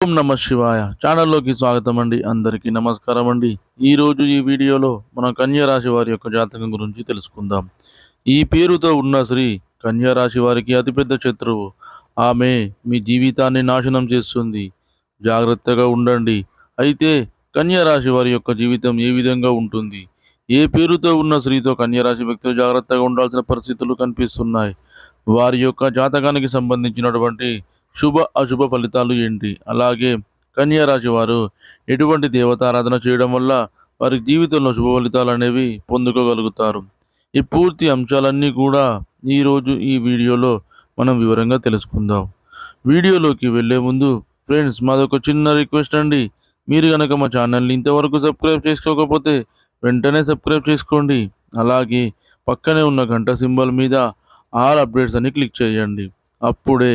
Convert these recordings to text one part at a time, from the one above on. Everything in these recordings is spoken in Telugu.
ఓం నమ శివాయ. ఛానల్లోకి స్వాగతం అండి అందరికీ నమస్కారం అండి ఈరోజు ఈ వీడియోలో మనం కన్యా రాశి వారి యొక్క జాతకం గురించి తెలుసుకుందాం. ఈ పేరుతో ఉన్న శ్రీ కన్యా రాశి వారికి అతిపెద్ద శత్రువు. ఆమె మీ జీవితాన్ని నాశనం చేస్తుంది. జాగ్రత్తగా ఉండండి. అయితే కన్యారాశి వారి యొక్క జీవితం ఏ విధంగా ఉంటుంది? ఏ పేరుతో ఉన్న స్త్రీతో కన్యారాశి వ్యక్తులు జాగ్రత్తగా ఉండాల్సిన పరిస్థితులు కనిపిస్తున్నాయి? వారి యొక్క జాతకానికి సంబంధించినటువంటి శుభ అశుభ ఫలితాలు ఏంటి? అలాగే కన్యా రాశి వారు ఎటువంటి దేవతారాధన చేయడం వల్ల వారి జీవితంలో శుభ ఫలితాలు అనేవి పొందుకోగలుగుతారు. ఈ పూర్తి అంశాలన్నీ కూడా ఈరోజు ఈ వీడియోలో మనం వివరంగా తెలుసుకుందాం. వీడియోలోకి వెళ్ళే ముందు ఫ్రెండ్స్ మాదొక చిన్న రిక్వెస్ట్ అండి. మీరు కనుక మా ఛానల్ని ఇంతవరకు సబ్స్క్రైబ్ చేసుకోకపోతే వెంటనే సబ్స్క్రైబ్ చేసుకోండి. అలాగే పక్కనే ఉన్న గంట సింబల్ మీద ఆల్ అప్డేట్స్ అని క్లిక్ చేయండి. అప్పుడే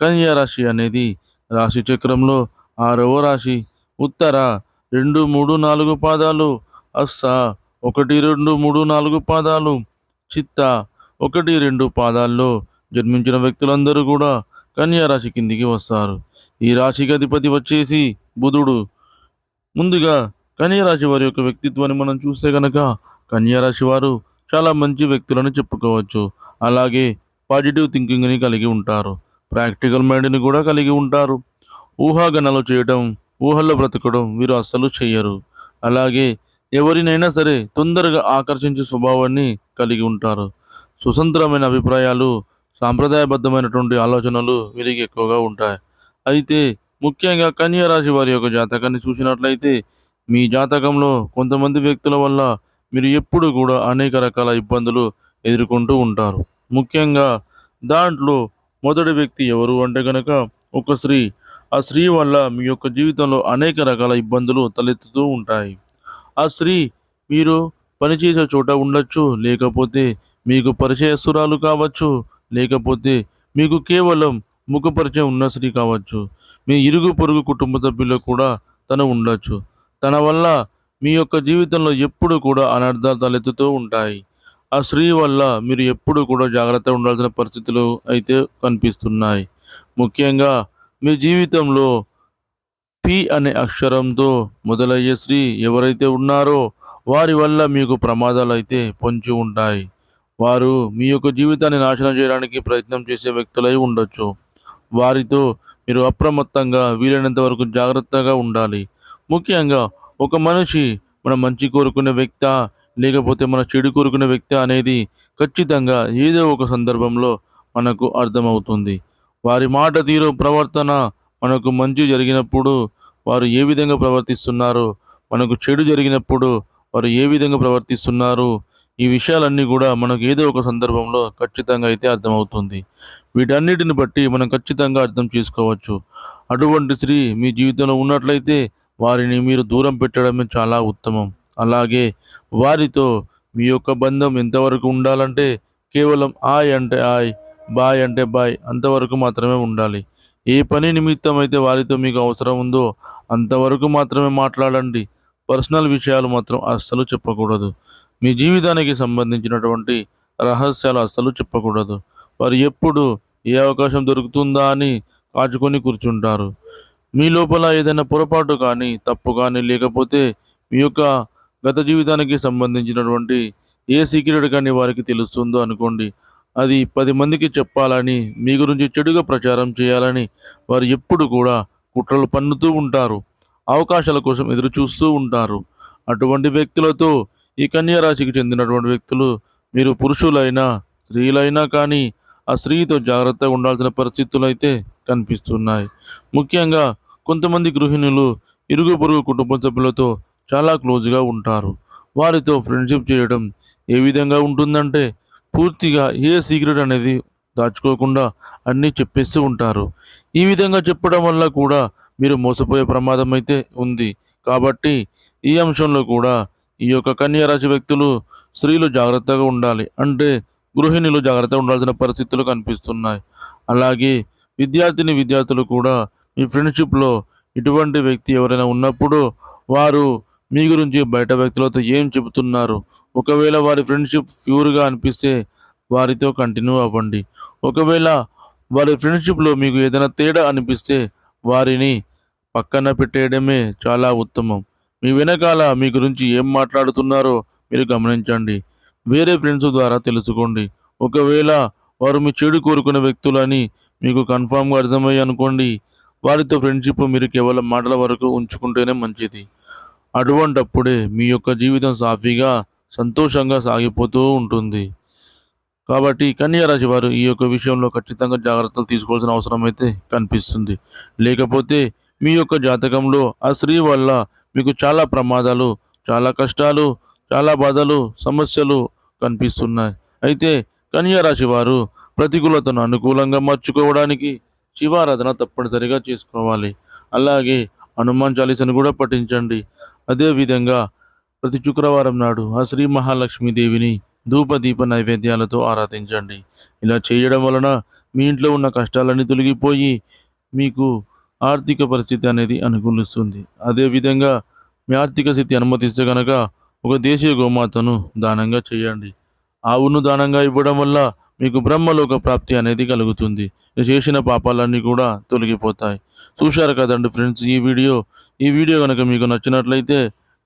కన్యా రాశి అనేది రాశి చక్రంలో ఆరవ రాశి. ఉత్తర రెండు మూడు నాలుగు పాదాలు అస్స ఒకటి రెండు మూడు నాలుగు పాదాలు చిత్త ఒకటి రెండు పాదాల్లో జన్మించిన వ్యక్తులందరూ కూడా కన్యా రాశి కిందికి వస్తారు. ఈ రాశికి అధిపతి వచ్చేసి బుధుడు. ముందుగా కన్యరాశి వారి యొక్క వ్యక్తిత్వాన్ని మనం చూస్తే కనుక కన్యారాశి వారు చాలా మంచి వ్యక్తులని చెప్పుకోవచ్చు. అలాగే పాజిటివ్ థింకింగ్ని కలిగి ఉంటారు. ప్రాక్టికల్ మైండ్ని కూడా కలిగి ఉంటారు. ఊహాగణాలు చేయడం ఊహల్లో బ్రతకడం వీరు అస్సలు చేయరు అలాగే ఎవరినైనా సరే తొందరగా ఆకర్షించే స్వభావాన్ని కలిగి ఉంటారు. స్వతంత్రమైన అభిప్రాయాలు సాంప్రదాయబద్ధమైనటువంటి ఆలోచనలు వీరికి ఎక్కువగా ఉంటాయి. అయితే ముఖ్యంగా కన్యా రాశి వారి యొక్క జాతకాన్ని చూసినట్లయితే మీ జాతకంలో కొంతమంది వ్యక్తుల వల్ల మీరు ఎప్పుడు కూడా అనేక రకాల ఇబ్బందులు ఎదుర్కొంటూ ఉంటారు. ముఖ్యంగా దాంట్లో మొదటి వ్యక్తి ఎవరు అంటే కనుక ఒక స్త్రీ. ఆ స్త్రీ వల్ల మీ యొక్క జీవితంలో అనేక రకాల ఇబ్బందులు తలెత్తుతూ ఉంటాయి. ఆ స్త్రీ మీరు పనిచేసే చోట ఉండొచ్చు లేకపోతే మీకు పరిచయస్తురాలు కావచ్చు లేకపోతే మీకు కేవలం ముఖ పరిచయం ఉన్న స్త్రీ కావచ్చు. మీ ఇరుగు పొరుగు కుటుంబ సభ్యుల్లో కూడా తను ఉండొచ్చు. తన వల్ల మీ యొక్క జీవితంలో ఎప్పుడు కూడా అనర్థాలు తలెత్తుతూ ఉంటాయి. ఆ స్త్రీ వల్ల మీరు ఎప్పుడు కూడా జాగ్రత్త ఉండాల్సిన పరిస్థితులు అయితే కనిపిస్తున్నాయి. ముఖ్యంగా మీ జీవితంలో పి అనే అక్షరంతో మొదలయ్యే స్త్రీ ఎవరైతే ఉన్నారో వారి వల్ల మీకు ప్రమాదాలు అయితే పొంచి ఉంటాయి. వారు మీ యొక్క జీవితాన్ని నాశనం చేయడానికి ప్రయత్నం చేసే వ్యక్తులై ఉండొచ్చు. వారితో మీరు అప్రమత్తంగా వీలైనంత వరకు జాగ్రత్తగా ఉండాలి. ముఖ్యంగా ఒక మనిషి మన మంచి కోరుకునే వ్యక్త లేకపోతే మన చెడు కోరుకునే వ్యక్తి అనేది ఖచ్చితంగా ఏదో ఒక సందర్భంలో మనకు అర్థమవుతుంది. వారి మాట తీరు ప్రవర్తన మనకు మంచి జరిగినప్పుడు వారు ఏ విధంగా ప్రవర్తిస్తున్నారో మనకు చెడు జరిగినప్పుడు వారు ఏ విధంగా ప్రవర్తిస్తున్నారు ఈ విషయాలన్నీ కూడా మనకు ఏదో ఒక సందర్భంలో ఖచ్చితంగా అయితే అర్థమవుతుంది. వీటన్నిటిని బట్టి మనం ఖచ్చితంగా అర్థం చేసుకోవచ్చు. అటువంటి స్త్రీ మీ జీవితంలో ఉన్నట్లయితే వారిని మీరు దూరం పెట్టడమే చాలా ఉత్తమం. అలాగే వారితో మీ యొక్క బంధం ఎంతవరకు ఉండాలంటే కేవలం ఆయ్ అంటే ఆయ్ బాయ్ అంటే బాయ్ అంతవరకు మాత్రమే ఉండాలి. ఏ పని నిమిత్తం అయితే వారితో మీకు అవసరం ఉందో అంతవరకు మాత్రమే మాట్లాడండి. పర్సనల్ విషయాలు మాత్రం అస్సలు చెప్పకూడదు. మీ జీవితానికి సంబంధించినటువంటి రహస్యాలు అస్సలు చెప్పకూడదు. వారు ఎప్పుడు ఏ అవకాశం దొరుకుతుందా అని కాచుకొని కూర్చుంటారు. మీ లోపల ఏదైనా పొరపాటు కానీ తప్పు కానీ లేకపోతే మీ యొక్క గత జీవితానికి సంబంధించినటువంటి ఏ సీక్రెట్ కానీ వారికి తెలుస్తుందో అనుకోండి. అది పది మందికి చెప్పాలని మీ గురించి చెడుగా ప్రచారం చేయాలని వారు ఎప్పుడు కూడా కుట్రలు పన్నుతూ ఉంటారు. అవకాశాల కోసం ఎదురు చూస్తూ ఉంటారు. అటువంటి వ్యక్తులతో ఈ కన్యా రాశికి చెందినటువంటి వ్యక్తులు మీరు పురుషులైనా స్త్రీలైనా కానీ ఆ స్త్రీతో జాగ్రత్తగా ఉండాల్సిన పరిస్థితులు అయితే కనిపిస్తున్నాయి. ముఖ్యంగా కొంతమంది గృహిణులు ఇరుగు పొరుగు కుటుంబ సభ్యులతో చాలా క్లోజ్గా ఉంటారు. వారితో ఫ్రెండ్షిప్ చేయడం ఏ విధంగా ఉంటుందంటే పూర్తిగా ఏ సీక్రెట్ అనేది దాచుకోకుండా అన్నీ చెప్పేస్తూ ఉంటారు. ఈ విధంగా చెప్పడం వల్ల కూడా మీరు మోసపోయే ప్రమాదం అయితే ఉంది. కాబట్టి ఈ అంశంలో కూడా ఈ యొక్క కన్యా రాశి వ్యక్తులు స్త్రీలు జాగ్రత్తగా ఉండాలి. అంటే గృహిణులు జాగ్రత్తగా ఉండాల్సిన పరిస్థితులు కనిపిస్తున్నాయి. అలాగే విద్యార్థిని విద్యార్థులు కూడా మీ ఫ్రెండ్షిప్లో ఇటువంటి వ్యక్తి ఎవరైనా ఉన్నప్పుడు వారు మీ గురించి బయట వ్యక్తులతో ఏం చెబుతున్నారు? ఒకవేళ వారి ఫ్రెండ్షిప్ ప్యూర్గా అనిపిస్తే వారితో కంటిన్యూ అవ్వండి. ఒకవేళ వారి ఫ్రెండ్షిప్లో మీకు ఏదైనా తేడా అనిపిస్తే వారిని పక్కన పెట్టేయడమే చాలా ఉత్తమం. మీ వెనకాల మీ గురించి ఏం మాట్లాడుతున్నారో మీరు గమనించండి. వేరే ఫ్రెండ్స్ ద్వారా తెలుసుకోండి. ఒకవేళ వారు మీ చెడు కోరుకునే వ్యక్తులని మీకు కన్ఫామ్గా అర్థమయ్యి అనుకోండి వారితో ఫ్రెండ్షిప్ మీరు కేవలం మాటల వరకు ఉంచుకుంటేనే మంచిది. అటువంటప్పుడే మీ యొక్క జీవితం సాఫీగా సంతోషంగా సాగిపోతూ ఉంటుంది. కాబట్టి కన్యారాశి వారు ఈ యొక్క విషయంలో ఖచ్చితంగా జాగ్రత్తలు తీసుకోవాల్సిన అవసరం అయితే కనిపిస్తుంది. లేకపోతే మీ యొక్క జాతకంలో ఆ స్త్రీ వల్ల మీకు చాలా ప్రమాదాలు చాలా కష్టాలు చాలా బాధలు సమస్యలు కనిపిస్తున్నాయి. అయితే కన్యారాశి వారు ప్రతికూలతను అనుకూలంగా మార్చుకోవడానికి శివారాధన తప్పనిసరిగా చేసుకోవాలి. అలాగే హనుమాన్ చాలీసను కూడా పఠించండి. అదేవిధంగా ప్రతి శుక్రవారం నాడు ఆ శ్రీ మహాలక్ష్మీదేవిని ధూపదీప నైవేద్యాలతో ఆరాధించండి. ఇలా చేయడం వలన మీ ఇంట్లో ఉన్న కష్టాలన్నీ తొలగిపోయి మీకు ఆర్థిక పరిస్థితి అనేది అనుకూలిస్తుంది. అదేవిధంగా మీ ఆర్థిక స్థితి అనుమతిస్తే కనుక ఒక దేశీయ గోమాతను దానంగా చేయండి. ఆవును దానంగా ఇవ్వడం వల్ల మీకు బ్రహ్మలోక ప్రాప్తి అనేది కలుగుతుంది. మీరు చేసిన పాపాలన్నీ కూడా తొలగిపోతాయి. చూశారు కదండి ఫ్రెండ్స్ ఈ వీడియో? ఈ వీడియో కనుక మీకు నచ్చినట్లయితే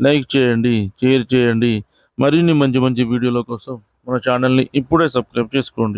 లైక్ చేయండి షేర్ చేయండి. మరిన్ని మంచి మంచి వీడియోల కోసం మన ఛానల్ని ఇప్పుడే సబ్స్క్రైబ్ చేసుకోండి.